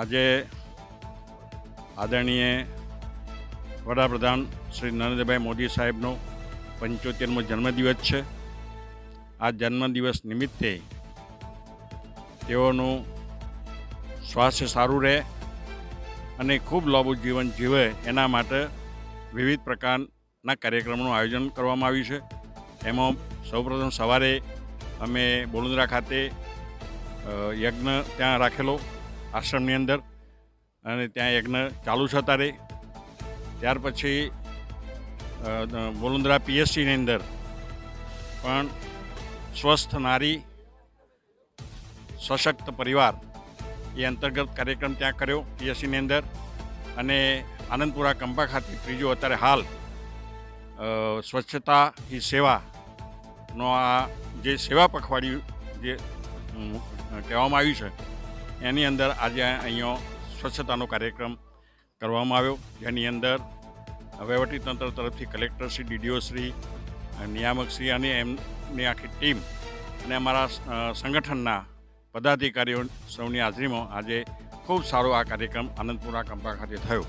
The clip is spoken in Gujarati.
આજે આદરણીય વડાપ્રધાન શ્રી નરેન્દ્રભાઈ મોદી સાહેબનો પંચોતેરમો જન્મદિવસ છે. આ જન્મદિવસ નિમિત્તે તેઓનું સ્વાસ્થ્ય સારું રહે અને ખૂબ લાંબુ જીવન જીવે એના માટે વિવિધ પ્રકારના કાર્યક્રમોનું આયોજન કરવામાં આવ્યું છે. એમાં સૌપ્રથમ સવારે અમે બોલુંદ્રા ખાતે યજ્ઞ ત્યાં રાખેલો. આશ્રમની અંદર અને ત્યાં યજ્ઞ ચાલુ છે અત્યારે. ત્યાર પછી બોલુંદ્રા પીએસસીની અંદર પણ સ્વસ્થ નારી, સશક્ત પરિવાર એ અંતર્ગત કાર્યક્રમ ત્યાં કર્યો પીએસસીની અંદર. અને આનંદપુરા કંપા ખાતે ત્રીજો અત્યારે હાલ સ્વચ્છતા હી સેવાનો આ જે સેવા પખવાડિયું જે કહેવામાં આવ્યું છે એની અંદર આજે અહીંયા સ્વચ્છતાનો કાર્યક્રમ કરવામાં આવ્યો. જેની અંદર વહીવટીતંત્ર તરફથી કલેક્ટર શ્રી નિયામકશ્રી શ્રી, નિયામક શ્રી અને એમની આખી ટીમ અને અમારા સંગઠનના પદાધિકારીઓ સૌની હાજરીમાં આજે ખૂબ સારો આ કાર્યક્રમ આનંદપુરા કંપા ખાતે થયો.